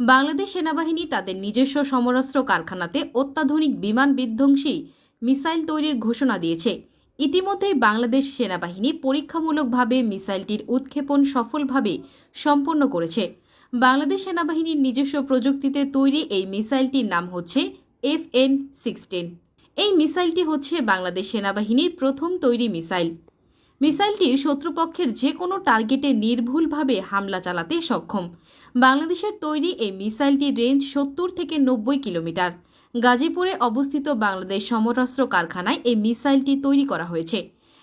বাংলাদেশ সেনাবাহিনী তাদের নিজস্ব সমরাস্ত্র কারখানাতে অত্যাধুনিক বিমান বিধ্বংসী মিসাইল তৈরির ঘোষণা দিয়েছে। ইতিমধ্যেই বাংলাদেশ সেনাবাহিনী পরীক্ষামূলকভাবে মিসাইলটির উৎক্ষেপণ সফলভাবে সম্পন্ন করেছে। বাংলাদেশ সেনাবাহিনীর নিজস্ব প্রযুক্তিতে তৈরি এই মিসাইলটির নাম হচ্ছে এফ এন সিক্সটিন। এই মিসাইলটি হচ্ছে বাংলাদেশ সেনাবাহিনীর প্রথম তৈরি মিসাইল। মিসাইলটি শত্রুপক্ষের যে কোনো টার্গেটে নির্ভুলভাবে হামলা চালাতে সক্ষম। বাংলাদেশের তৈরি এই মিসাইলটির রেঞ্জ সত্তর থেকে নব্বই কিলোমিটার। গাজীপুরে অবস্থিত বাংলাদেশ সমরাস্ত্র কারখানায় এই মিসাইলটি তৈরি করা হয়েছে।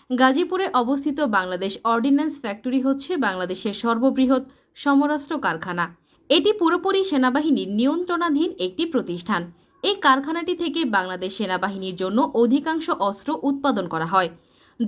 গাজীপুরে অবস্থিত বাংলাদেশ অর্ডিন্যান্স ফ্যাক্টরি হচ্ছে বাংলাদেশের সর্ববৃহৎ সমরাস্ত্র কারখানা। এটি পুরোপুরি সেনাবাহিনীর নিয়ন্ত্রণাধীন একটি প্রতিষ্ঠান। এই কারখানাটি থেকে বাংলাদেশ সেনাবাহিনীর জন্য অধিকাংশ অস্ত্র উৎপাদন করা হয়।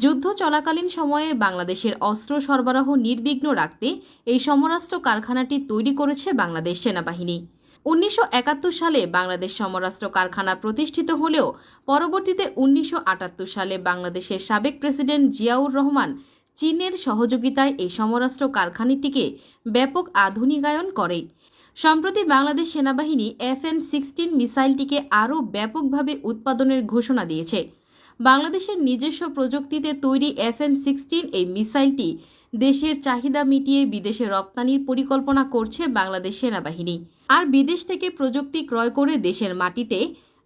যুদ্ধ চলাকালীন সময়ে বাংলাদেশের অস্ত্র সরবরাহ নির্বিঘ্ন রাখতে এই সমরাস্ত্র কারখানাটি তৈরি করেছে বাংলাদেশ সেনাবাহিনী। উনিশশো একাত্তর সালে বাংলাদেশ সমরাস্ত্র কারখানা প্রতিষ্ঠিত হলেও পরবর্তীতে উনিশশো আটাত্তর সালে বাংলাদেশের সাবেক প্রেসিডেন্ট জিয়াউর রহমান চীনের সহযোগিতায় এই সমরাস্ত্র কারখানাটিকে ব্যাপক আধুনিকায়ন করে। সম্প্রতি বাংলাদেশ সেনাবাহিনী এফ এন সিক্সটিন মিসাইলটিকে আরও ব্যাপকভাবে উৎপাদনের ঘোষণা দিয়েছে। বাংলাদেশের নিজস্ব প্রযুক্তিতে তৈরি এফ এন সিক্সটিন এই মিসাইলটি দেশের চাহিদা মিটিয়ে বিদেশে রপ্তানির পরিকল্পনা করছে বাংলাদেশ সেনাবাহিনী। আর বিদেশ থেকে প্রযুক্তি ক্রয় করে দেশের মাটিতে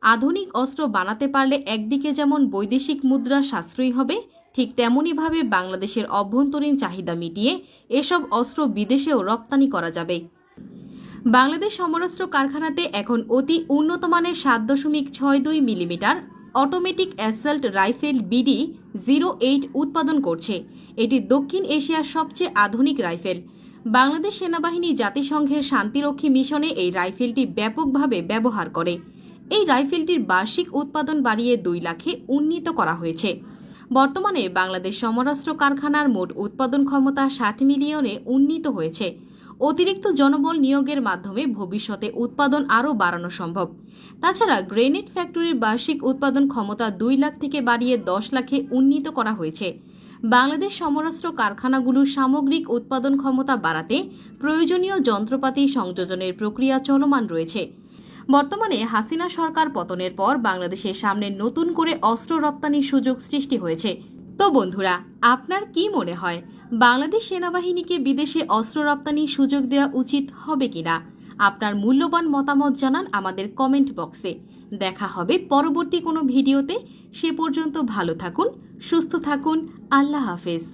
আধুনিক অস্ত্র বানাতে পারলে একদিকে যেমন বৈদেশিক মুদ্রা সাশ্রয়ী হবে, ঠিক তেমনইভাবে বাংলাদেশের অভ্যন্তরীণ চাহিদা মিটিয়ে এসব অস্ত্র বিদেশেও রপ্তানি করা যাবে। বাংলাদেশ সমরাস্ত্র কারখানাতে এখন অতি উন্নত মানের সাত দশমিক ছয় দুই millimetre automatic assault rifle BD zero eight উৎপাদন করছে। এটি দক্ষিণ এশিয়ার সবচেয়ে আধুনিক রাইফেল। বাংলাদেশ সেনাবাহিনী জাতিসংঘের শান্তিরক্ষী মিশনে এই রাইফেলটি ব্যাপকভাবে ব্যবহার করে। এই রাইফেলটির বার্ষিক উৎপাদন বাড়িয়ে দুই লাখে উন্নীত করা হয়েছে। বর্তমানে বাংলাদেশ সমরাস্ত্র কারখানার মোট উৎপাদন ক্ষমতা ষাট মিলিয়নে উন্নীত হয়েছে। অতিরিক্ত জনবল নিয়োগের মাধ্যমে ভবিষ্যতে উৎপাদন আরও বাড়ানো সম্ভব। তাছাড়া গ্রেনেড ফ্যাক্টরির বার্ষিক উৎপাদন ক্ষমতা দুই লাখ থেকে বাড়িয়ে দশ লাখে উন্নীত করা হয়েছে। বাংলাদেশ সমরাস্ত্র কারখানাগুলোর সামগ্রিক উৎপাদন ক্ষমতা বাড়াতে প্রয়োজনীয় যন্ত্রপাতি সংযোজনের প্রক্রিয়া চলমান রয়েছে। বর্তমানে হাসিনা সরকার পতনের পর বাংলাদেশের সামনে নতুন করে অস্ত্র রপ্তানির সুযোগ সৃষ্টি হয়েছে। তো বন্ধুরা, আপনার কি মনে হয়? বাংলাদেশ সেনাবাহিনীকে বিদেশে অস্ত্র রপ্তানির সুযোগ দেওয়া উচিত হবে কিনা? আপনার মূল্যবান মতামত জানান আমাদের কমেন্ট বক্সে। দেখা হবে পরবর্তী কোনো ভিডিওতে। সে পর্যন্ত ভালো থাকুন, সুস্থ থাকুন। আল্লাহ হাফেজ।